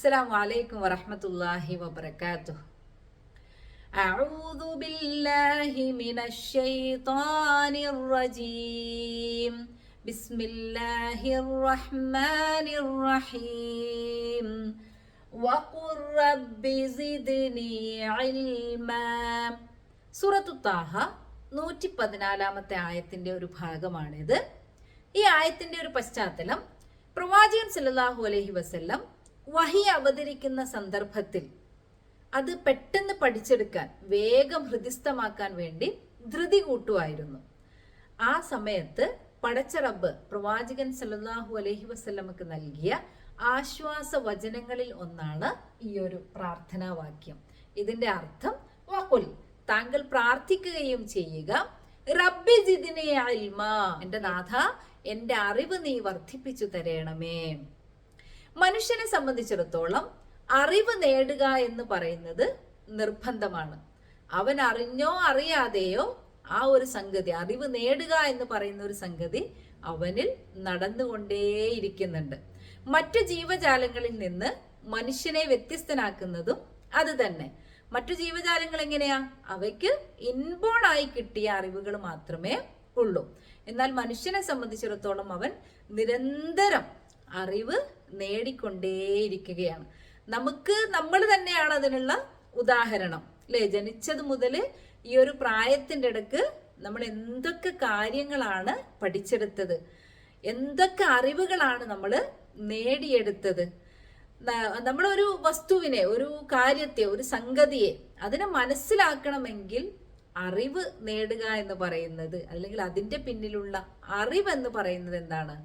السلام عليكم ورحمة الله وبركاته أعوذ بالله من الشيطان الرجيم بسم الله الرحمن الرحيم وقل رب زدني علما സൂറത്തു താഹ നൂറ്റി പതിനാലാമത്തെ ആയത്തിന്റെ ഒരു ഭാഗമാണിത് ഈ ആയത്തിന്റെ ഒരു പശ്ചാത്തലം പ്രവാചകൻ സല്ലല്ലാഹു അലൈഹി വസല്ലം വഹി അവതരിക്കുന്ന സന്ദർഭത്തിൽ അത് പെട്ടെന്ന് പഠിച്ചെടുക്കാൻ വേഗം ഹൃദിസ്ഥമാക്കാൻ വേണ്ടി ധൃതി കൂട്ടുമായിരുന്നു. ആ സമയത്ത് പടച്ച റബ്ബ് പ്രവാചകൻ സല്ലാഹു അലഹി വസല്ലമക്ക് നൽകിയ ആശ്വാസ വചനങ്ങളിൽ ഒന്നാണ് ഈ ഒരു പ്രാർത്ഥനാ വാക്യം ഇതിന്റെ അർത്ഥം വഖുൽ താങ്കൾ പ്രാർത്ഥിക്കുകയും ചെയ്യുക റബ്ബി ജിദിനെ അൽമ എന്റെ നാഥ എന്റെ അറിവ് നീ വർദ്ധിപ്പിച്ചു തരണമേ. മനുഷ്യനെ സംബന്ധിച്ചിടത്തോളം അറിവ് നേടുക എന്ന് പറയുന്നത് നിർബന്ധമാണ്. അവൻ അറിഞ്ഞോ അറിയാതെയോ ആ ഒരു സംഗതി അറിവ് നേടുക എന്ന് പറയുന്ന ഒരു സംഗതി അവനിൽ നടന്നുകൊണ്ടേയിരിക്കുന്നുണ്ട്. മറ്റു ജീവജാലങ്ങളിൽ നിന്ന് മനുഷ്യനെ വ്യത്യസ്തനാക്കുന്നതും അത് തന്നെ. മറ്റു ജീവജാലങ്ങൾ എങ്ങനെയാ? അവയ്ക്ക് ഇൻബോൺ ആയി കിട്ടിയ അറിവുകൾ മാത്രമേ ഉള്ളൂ. എന്നാൽ മനുഷ്യനെ സംബന്ധിച്ചിടത്തോളം അവൻ നിരന്തരം അറിവ് നേടിക്കൊണ്ടേയിരിക്കുകയാണ്. നമുക്ക് നമ്മൾ തന്നെയാണ് അതിനുള്ള ഉദാഹരണം അല്ലെ? ജനിച്ചത് മുതൽ ഈ ഒരു പ്രായത്തിന്റെ ഇടയ്ക്ക് നമ്മൾ എന്തൊക്കെ കാര്യങ്ങളാണ് പഠിച്ചെടുത്തത്? എന്തൊക്കെ അറിവുകളാണ് നമ്മൾ നേടിയെടുത്തത്? നമ്മളൊരു വസ്തുവിനെ ഒരു കാര്യത്തെ ഒരു സംഗതിയെ അതിനെ മനസ്സിലാക്കണമെങ്കിൽ അറിവ് നേടുക എന്ന് പറയുന്നത് അല്ലെങ്കിൽ അതിന്റെ പിന്നിലുള്ള അറിവ് എന്ന് പറയുന്നത് എന്താണ്?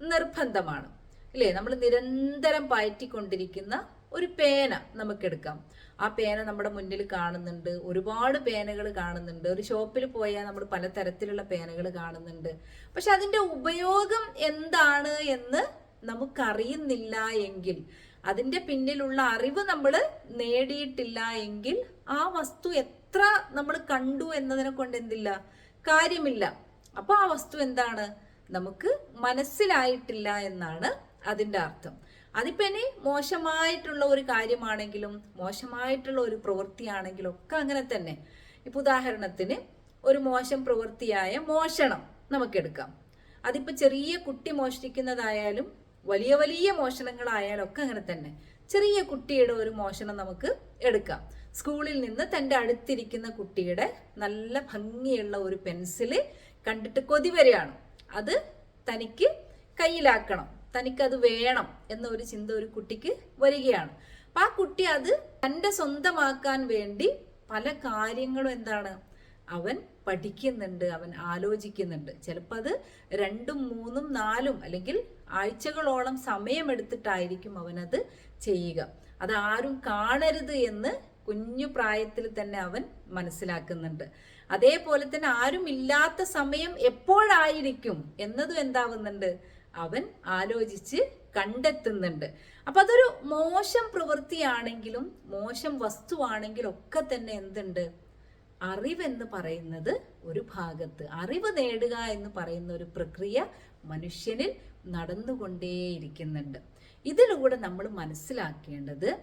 നിർബന്ധമാണ്. ഇല്ലേ? നമ്മൾ നിരന്തരം പയറ്റിക്കൊണ്ടിരിക്കുന്ന ഒരു പേന നമുക്കെടുക്കാം. ആ പേന നമ്മുടെ മുന്നിൽ കാണുന്നുണ്ട്. ഒരുപാട് പേനകൾ കാണുന്നുണ്ട്. ഒരു ഷോപ്പിൽ പോയാൽ നമ്മൾ പലതരത്തിലുള്ള പേനകൾ കാണുന്നുണ്ട്. പക്ഷെ അതിന്റെ ഉപയോഗം എന്താണ് എന്ന് നമുക്കറിയുന്നില്ല എങ്കിൽ അതിന്റെ പിന്നിലുള്ള അറിവ് നമ്മൾ നേടിയിട്ടില്ല എങ്കിൽ ആ വസ്തു എത്ര നമ്മൾ കണ്ടു എന്നതിനെ കൊണ്ട് എന്തില്ല? കാര്യമില്ല. അപ്പോൾ ആ വസ്തു എന്താണ്? നമുക്ക് മനസ്സിലായിട്ടില്ല എന്നാണ് അതിന്റെ അർത്ഥം. അതിപ്പോ ഇനി മോശമായിട്ടുള്ള ഒരു കാര്യമാണെങ്കിലും മോശമായിട്ടുള്ള ഒരു പ്രവൃത്തിയാണെങ്കിലും ഒക്കെ അങ്ങനെ തന്നെ. ഇപ്പൊ ഉദാഹരണത്തിന് ഒരു മോശം പ്രവൃത്തിയായ മോഷണം നമുക്കെടുക്കാം. അതിപ്പോ ചെറിയ കുട്ടി മോഷ്ടിക്കുന്നതായാലും വലിയ വലിയ മോഷണങ്ങളായാലും ഒക്കെ അങ്ങനെ തന്നെ. ചെറിയ കുട്ടിയുടെ ഒരു മോഷണം നമുക്ക് എടുക്കാം. സ്കൂളിൽ നിന്ന് തന്റെ അടുത്തിരിക്കുന്ന കുട്ടിയുടെ നല്ല ഭംഗിയുള്ള ഒരു പെൻസിൽ കണ്ടിട്ട് കൊതി വരികയാണ് അത് തനിക്ക് കയ്യിലാക്കണം. തനിക്കത് വേണം എന്നൊരു ചിന്ത ഒരു കുട്ടിക്ക് വരികയാണ്. അപ്പൊ ആ കുട്ടി അത് തന്റെ സ്വന്തമാക്കാൻ വേണ്ടി പല കാര്യങ്ങളും എന്താണ്? അവൻ പഠിക്കുന്നുണ്ട് അവൻ ആലോചിക്കുന്നുണ്ട്. ചിലപ്പോൾ അത് രണ്ടും മൂന്നും നാലും അല്ലെങ്കിൽ ആഴ്ചകളോളം സമയമെടുത്തിട്ടായിരിക്കും അവനത് ചെയ്യുക. അത് ആരും കാണരുത് എന്ന് കുഞ്ഞു പ്രായത്തിൽ തന്നെ അവൻ മനസ്സിലാക്കുന്നുണ്ട്. അതേപോലെ തന്നെ ആരും ഇല്ലാത്ത സമയം എപ്പോഴായിരിക്കും എന്നതും എന്താവുന്നുണ്ട്? അവൻ ആലോചിച്ച് കണ്ടെത്തുന്നുണ്ട്. അപ്പൊ അതൊരു മോശം പ്രവൃത്തിയാണെങ്കിലും മോശം വസ്തുവാണെങ്കിലും ഒക്കെ തന്നെ എന്തുണ്ട്? അറിവെന്ന് പറയുന്നത് ഒരു ഭാഗത്ത്. അറിവ് നേടുക എന്ന് പറയുന്ന ഒരു പ്രക്രിയ മനുഷ്യനിൽ നടന്നുകൊണ്ടേയിരിക്കുന്നുണ്ട്. ഇതിലൂടെ നമ്മൾ മനസ്സിലാക്കേണ്ടത്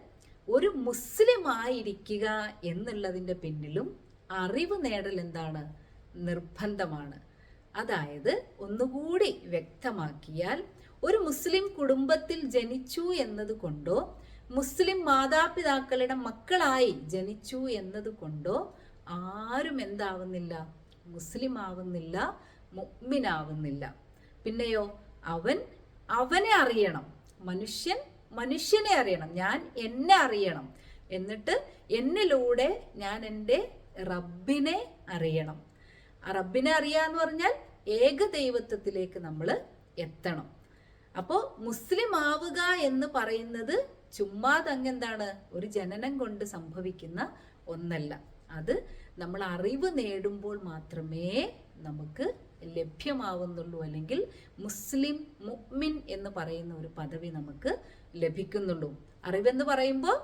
ഒരു മുസ്ലിം ആയിരിക്കുക എന്നുള്ളതിന്റെ പിന്നിലും അറിവ് നേടൽ എന്താണ്? നിർബന്ധമാണ്. അതായത് ഒന്നുകൂടി വ്യക്തമാക്കിയാൽ ഒരു മുസ്ലിം കുടുംബത്തിൽ ജനിച്ചു എന്നതുകൊണ്ടോ മുസ്ലിം മാതാപിതാക്കളുടെ മക്കളായി ജനിച്ചു എന്നതുകൊണ്ടോ ആരും എന്താവുന്നില്ല മുസ്ലിം ആവുന്നില്ല മുഗ്മിനാവുന്നില്ല പിന്നെയോ അവൻ അവനെ അറിയണം മനുഷ്യൻ മനുഷ്യനെ അറിയണം ഞാൻ എന്നെ അറിയണം. എന്നിട്ട് എന്നിലൂടെ ഞാൻ എന്റെ റബ്ബിനെ അറിയണം. റബ്ബിനെ അറിയാന്ന് പറഞ്ഞാൽ ഏക ദൈവത്വത്തിലേക്ക് നമ്മൾ എത്തണം. അപ്പോൾ മുസ്ലിം ആവുക എന്ന് പറയുന്നത് ചുമ്മാ തങ്ങെന്താണ്? ഒരു ജനനം കൊണ്ട് സംഭവിക്കുന്ന ഒന്നല്ല. അത് നമ്മൾ അറിവ് നേടുമ്പോൾ മാത്രമേ നമുക്ക് ലഭ്യമാവുന്നുള്ളൂ. അല്ലെങ്കിൽ മുസ്ലിം മുഹ്മിൻ എന്ന് പറയുന്ന ഒരു പദവി നമുക്ക് ലഭിക്കുന്നുള്ളൂ. അറിവെന്ന് പറയുമ്പോൾ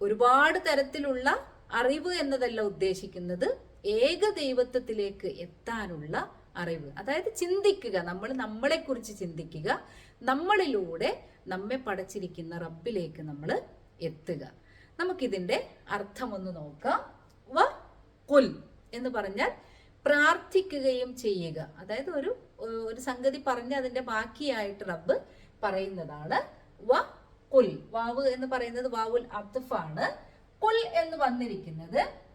ഒരുപാട് തരത്തിലുള്ള അറിവ് എന്നതല്ല ഉദ്ദേശിക്കുന്നത്. ഏക ദൈവത്വത്തിലേക്ക് എത്താനുള്ള അറിവ്. അതായത് ചിന്തിക്കുക. നമ്മൾ നമ്മളെക്കുറിച്ച് ചിന്തിക്കുക. നമ്മളിലൂടെ നമ്മെ പടച്ചിരിക്കുന്ന റബ്ബിലേക്ക് നമ്മൾ എത്തുക. നമുക്കിതിന്റെ അർത്ഥം ഒന്ന് നോക്കാം. വ കുൽ എന്ന് പറഞ്ഞാൽ പ്രാർത്ഥിക്കുകയും ചെയ്യുക. അതായത് ഒരു ഒരു സംഗതി പറഞ്ഞ് അതിന്റെ ബാക്കിയായിട്ട് റബ്ബ് പറയുന്നതാണ് വ കുൽ. വാവ് എന്ന് പറയുന്നത് വാവുൽ അബ്ദഫാണ് കുൽ എന്ന് വന്നിരിക്കുന്നത്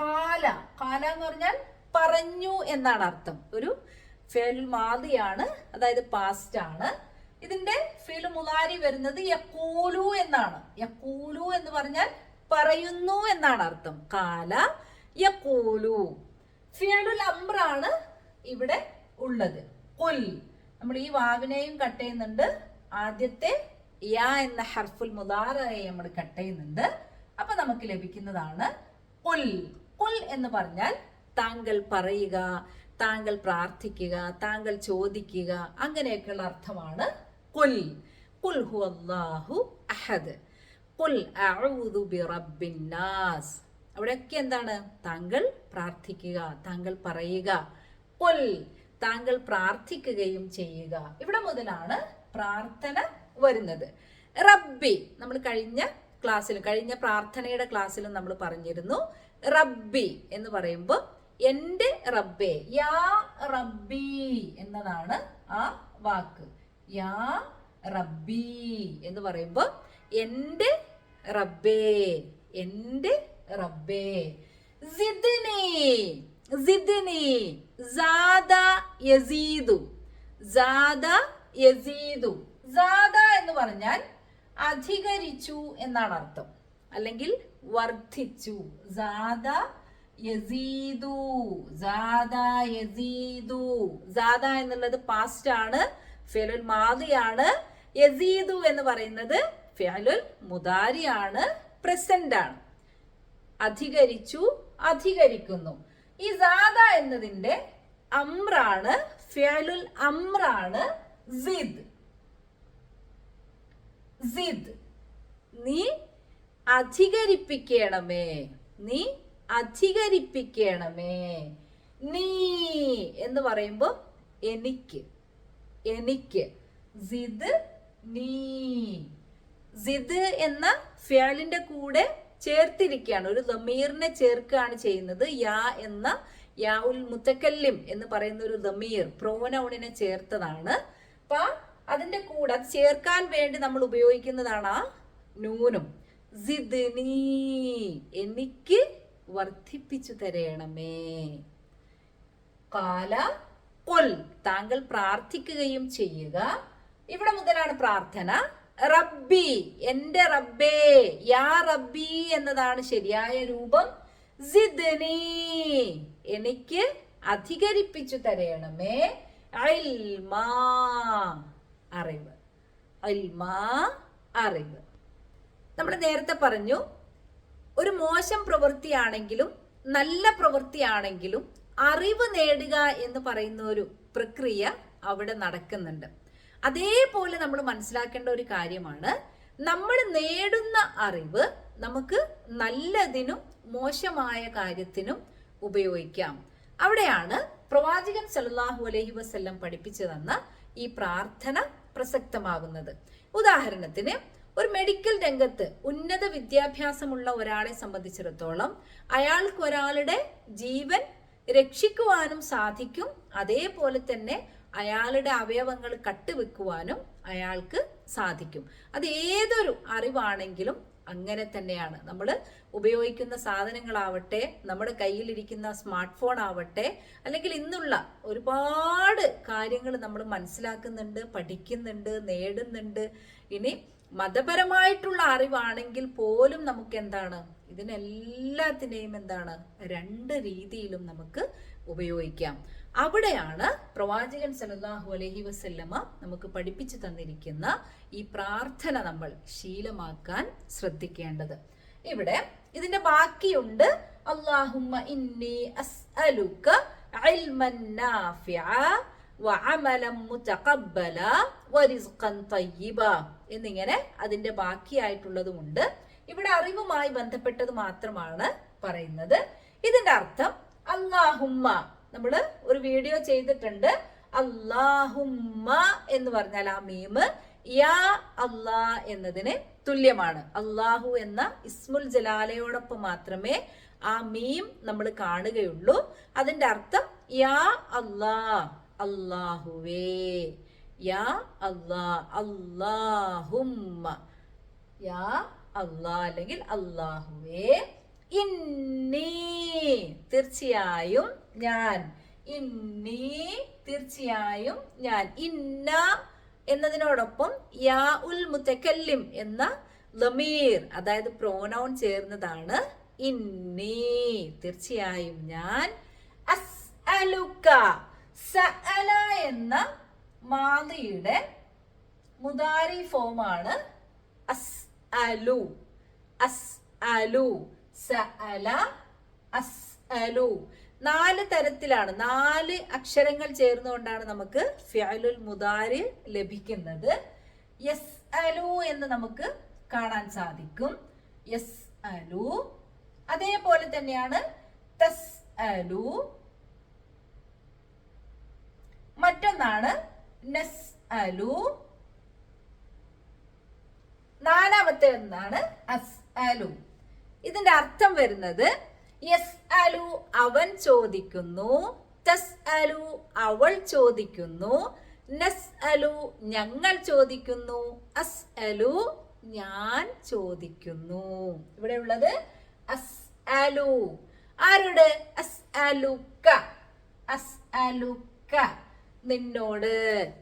കാല. കാല എന്ന് പറഞ്ഞാൽ പറഞ്ഞു എന്നാണ് അർത്ഥം. ഒരു ഫേലു മാതിയാണ് അതായത് പാസ്റ്റ് ആണ്. ഇതിന്റെ ഫീൽ മുലാരി വരുന്നത് യക്കൂലു എന്നാണ്. യക്കൂലു എന്ന് പറഞ്ഞാൽ പറയുന്നു എന്നാണ് അർത്ഥം. കാല യക്കൂലു. ഫിയലുൽ അമ്രാണ് ഇവിടെ ഉള്ളത്. കുൽ. നമ്മൾ ഈ വാവിനെയും കട്ട് ചെയ്യുന്നുണ്ട്. ആദ്യത്തെ യാ എന്ന ഹർഫുൽ മുതാറയെ നമ്മൾ കട്ട് ചെയ്യുന്നുണ്ട്. അപ്പൊ നമുക്ക് ലഭിക്കുന്നതാണ് കുൽ. കുൽ എന്ന് പറഞ്ഞാൽ താങ്കൾ പറയുക താങ്കൾ പ്രാർത്ഥിക്കുക താങ്കൾ ചോദിക്കുക അങ്ങനെയൊക്കെയുള്ള അർത്ഥമാണ് കുൽ. കുൽ ഹു അല്ലാഹു അഹദ്. കുൽ നാസ്. അവിടെയൊക്കെ എന്താണ്? താങ്കൾ പ്രാർത്ഥിക്കുക താങ്കൾ പറയുക. കുൽ താങ്കൾ പ്രാർത്ഥിക്കുകയും ചെയ്യുക. ഇവിടെ മുതലാണ് പ്രാർത്ഥന വരുന്നത്. റബ്ബി നമ്മൾ കഴിഞ്ഞ ക്ലാസ്സിലും കഴിഞ്ഞ പ്രാർത്ഥനയുടെ ക്ലാസ്സിലും നമ്മൾ പറഞ്ഞിരുന്നു. റബ്ബി എന്ന് പറയുമ്പോൾ എന്റെ റബ്ബേ യാ റബ്ബി എന്നതാണ് ആ വാക്ക്. യാ റബ്ബി എന്ന് പറയുമ്പോൾ എന്റെ റബ്ബേ എന്റെ റബ്ബേ. സിദ്നി സിദ്നി സാദ യസീദു സാദ യസീദു. സാദ എന്ന് പറഞ്ഞാൽ അധികരിച്ചു എന്നാണ് അർത്ഥം. അല്ലെങ്കിൽ വർദ്ധിച്ചു. സാദ യസീദു. സാദ യസീദു. സാദ എന്നുള്ളത് പാസ്റ്റ് ആണ് ഫെലുൽ മാതിയാണ് യസീദു എന്ന് പറയുന്നത് ഫെലുൽ മുദാരിയാണ് പ്രസന്റ് ആണ്. അധികരിച്ചു അധികരിക്കുന്നു. ഈ സാദ എന്നതിന്റെ അമ്രാണ് ഫെലുൽ അമ്രാണ് സിദ് സിദ് നീ അധികരിപ്പിക്കണമേ. നീ അധികരിപ്പിക്കണമേ. നീ എന്ന് പറയുമ്പോൾ എനിക്ക് എനിക്ക്. സിദ് നീ. സിദ് എന്ന ഫ്യാലിന്റെ കൂടെ ചേർത്തിരിക്കുകയാണ്. ഒരു ദമീറിനെ ചേർക്കുകയാണ് ചെയ്യുന്നത്. യാ എന്ന യാ ഉൽ മുത്തക്കല്ലിം എന്ന് പറയുന്ന ഒരു ദമീർ പ്രോനൗണിനെ ചേർത്തതാണ്. അപ്പൊ അതിന്റെ കൂടെ ചേർക്കാൻ വേണ്ടി നമ്മൾ ഉപയോഗിക്കുന്നതാണ് ആ നൂനും. സിദ്നി എനിക്ക് വർദ്ധിപ്പിച്ചു തരയണമേ കാല കൊൽ. താങ്കൾ പ്രാർത്ഥിക്കുകയും ചെയ്യുക. ഇവിടെ മുതലാണ് പ്രാർത്ഥന. റബ്ബി എന്റെ റബ്ബേ യാ റബ്ബി എന്നതാണ് ശരിയായ രൂപം. സിദ്നി എനിക്ക് അധികരിപ്പിച്ചു തരയണമേ അറിവ്. അറിവ്. നമ്മൾ നേരത്തെ പറഞ്ഞു ഒരു മോശം പ്രവൃത്തിയാണെങ്കിലും നല്ല പ്രവൃത്തിയാണെങ്കിലും അറിവ് നേടുക എന്ന് പറയുന്ന ഒരു പ്രക്രിയ അവിടെ നടക്കുന്നുണ്ട്. അതേപോലെ നമ്മൾ മനസ്സിലാക്കേണ്ട ഒരു കാര്യമാണ് നമ്മൾ നേടുന്ന അറിവ് നമുക്ക് നല്ലതിനും മോശമായ കാര്യത്തിനും ഉപയോഗിക്കാം. അവിടെയാണ് പ്രവാചകൻ സല്ലല്ലാഹു അലഹി വസല്ലം പഠിപ്പിച്ചു തന്ന ഈ പ്രാർത്ഥന പ്രസക്തമാകുന്നത്. ഉദാഹരണത്തിന് ഒരു മെഡിക്കൽ രംഗത്ത് ഉന്നത വിദ്യാഭ്യാസമുള്ള ഒരാളെ സംബന്ധിച്ചിടത്തോളം അയാൾക്ക് ഒരാളുടെ ജീവൻ രക്ഷിക്കുവാനും സാധിക്കും. അതേപോലെ തന്നെ അയാളുടെ അവയവങ്ങൾ കട്ടുവെക്കുവാനും അയാൾക്ക് സാധിക്കും. അത് ഏതൊരു അറിവാണെങ്കിലും അങ്ങനെ തന്നെയാണ്. നമ്മൾ ഉപയോഗിക്കുന്ന സാധനങ്ങളാവട്ടെ നമ്മുടെ കയ്യിലിരിക്കുന്ന സ്മാർട്ട് ഫോൺ ആവട്ടെ അല്ലെങ്കിൽ ഇന്നുള്ള ഒരുപാട് കാര്യങ്ങൾ നമ്മൾ മനസ്സിലാക്കുന്നുണ്ട് പഠിക്കുന്നുണ്ട് നേടുന്നുണ്ട്. ഇനി മതപരമായിട്ടുള്ള അറിവാണെങ്കിൽ പോലും നമുക്ക് എന്താണ് ഇതിനെല്ലാത്തിനെയും എന്താണ്? രണ്ട് രീതിയിലും നമുക്ക് ഉപയോഗിക്കാം. അവിടെയാണ് പ്രവാചകൻ സലല്ലാഹു അലഹി വസല്ലമ നമുക്ക് പഠിപ്പിച്ചു തന്നിരിക്കുന്ന ഈ പ്രാർത്ഥന നമ്മൾ ശീലമാക്കാൻ ശ്രദ്ധിക്കേണ്ടത്. ഇവിടെ ഇതിന്റെ ബാക്കിയുണ്ട് അല്ലാഹുമ്മ ഇന്നി അസ്അലുക ഇൽമൻ നാഫിഅ തയ്യിബ എന്നിങ്ങനെ അതിന്റെ ബാക്കിയായിട്ടുള്ളതുമുണ്ട് ഇവിടെ അറിവുമായി ബന്ധപ്പെട്ടത് മാത്രമാണ് പറയുന്നത്. ഇതിന്റെ അർത്ഥം അള്ളാഹുമ്മ നമ്മൾ ഒരു വീഡിയോ ചെയ്തിട്ടുണ്ട്. അള്ളാഹുമ്മ എന്ന് പറഞ്ഞാൽ ആ മീമ് യാ അല്ലാ എന്നതിന് തുല്യമാണ്. അള്ളാഹു എന്ന ഇസ്മുൽ ജലാലയോടൊപ്പം മാത്രമേ ആ മീം നമ്മൾ കാണുകയുള്ളൂ. അതിന്റെ അർത്ഥം യാ അല്ലാ. അല്ലാഹുവേ. യാ അല്ലാ അല്ലാഹുമ്മ. യാ അല്ലാ അല്ലെങ്കിൽ അല്ലാഹുവേ. ഇന്നി തീർച്ചയായും ഞാൻ. ഇന്നി തീർച്ചയായും ഞാൻ. ഇന്ന എന്നതിനോടൊപ്പം യാ ഉൽ മുത്തക്കല്ലിം എന്ന ലമീർ അതായത് പ്രോനൗൺ ചേർന്നതാണ്. ഇന്നി തീർച്ചയായും ഞാൻ. അസ്അലുക സഅല എന്ന മാതിയുടെ മുദാരി ഫോമാണ് അസ് അലു അസ് അലു സഅല. അസ് അലു നാല് തരത്തിലാണ്. നാല് അക്ഷരങ്ങൾ ചേർന്നുകൊണ്ടാണ് നമുക്ക് ഫിഅലുൽ മുദാരി ലഭിക്കുന്നത്. യസ് അലു എന്ന് നമുക്ക് കാണാൻ സാധിക്കും. യസ് അലു അതേപോലെ തന്നെയാണ് തസ് അലു മറ്റൊന്നാണ് നസ് അലു നാലാമത്തെ ഒന്നാണ് അസ് അലു ഇതിന്റെ അർത്ഥം വരുന്നത് യെസ് അലു അവൻ ചോദിക്കുന്നു തസ് അലു അവൾ ചോദിക്കുന്നു നസ് അലു ഞങ്ങൾ ചോദിക്കുന്നു അസ് അലു ഞാൻ ചോദിക്കുന്നു. ഇവിടെ ഉള്ളത് അസ് അലു ആരോട്? അസ് അലുക്ക അസ് അലുക്ക നിന്നോട്.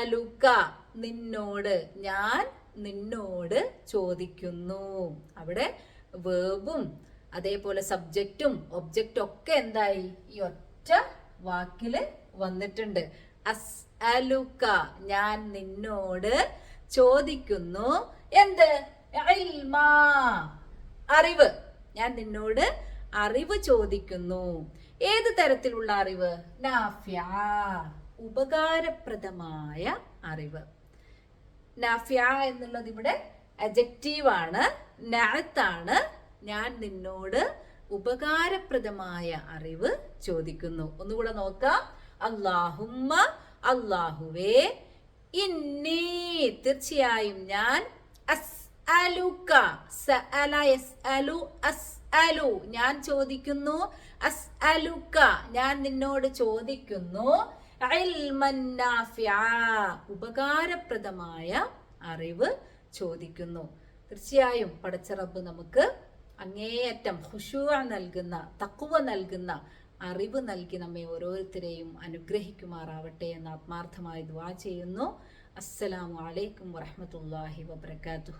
അലുക്ക നിന്നോട്. ഞാൻ നിന്നോട് ചോദിക്കുന്നു. അവിടെ വേബും അതേപോലെ സബ്ജക്റ്റും ഒബ്ജക്റ്റും ഒക്കെ എന്തായി? ഈ ഒറ്റ വാക്കിൽ വന്നിട്ടുണ്ട്. അസ് അലുക്ക ഞാൻ നിന്നോട് ചോദിക്കുന്നു. എന്ത്? അറിവ്. ഞാൻ നിന്നോട് അറിവ് ചോദിക്കുന്നു. ഏത് തരത്തിലുള്ള അറിവ്? നാഫ്യ. ഉപകാരപ്രദമായ അറിവ്. നാഫ്യ എന്നുള്ളത് ഇവിടെ അജക്റ്റീവ് ആണ്. നാത്താണ്. ഞാൻ നിന്നോട് ഉപകാരപ്രദമായ അറിവ് ചോദിക്കുന്നു. ഒന്നുകൂടെ നോക്കാം. അള്ളാഹുമ്മ അള്ളാഹുവേ ഇന്നി തീർച്ചയായും ഞാൻ അസ് അലുക സഅല യസ്അലു അസ്അലു ഞാൻ ചോദിക്കുന്നു അസ് അലുക്ക ഞാൻ നിന്നോട് ചോദിക്കുന്നു ഉപകാരപ്രദമായ അറിവ് ചോദിക്കുന്നു. തീർച്ചയായും പടച്ചറബ് നമുക്ക് അങ്ങേയറ്റം ഹുഷുവ നൽകുന്ന തക്കുവ നൽകുന്ന അറിവ് നൽകി നമ്മെ ഓരോരുത്തരെയും അനുഗ്രഹിക്കുമാറാവട്ടെ എന്ന് ആത്മാർത്ഥമായി ദുവാ ചെയ്യുന്നു. അസ്സലാമു അലൈക്കും വറഹമത്തല്ലാഹി വബർക്കാത്തു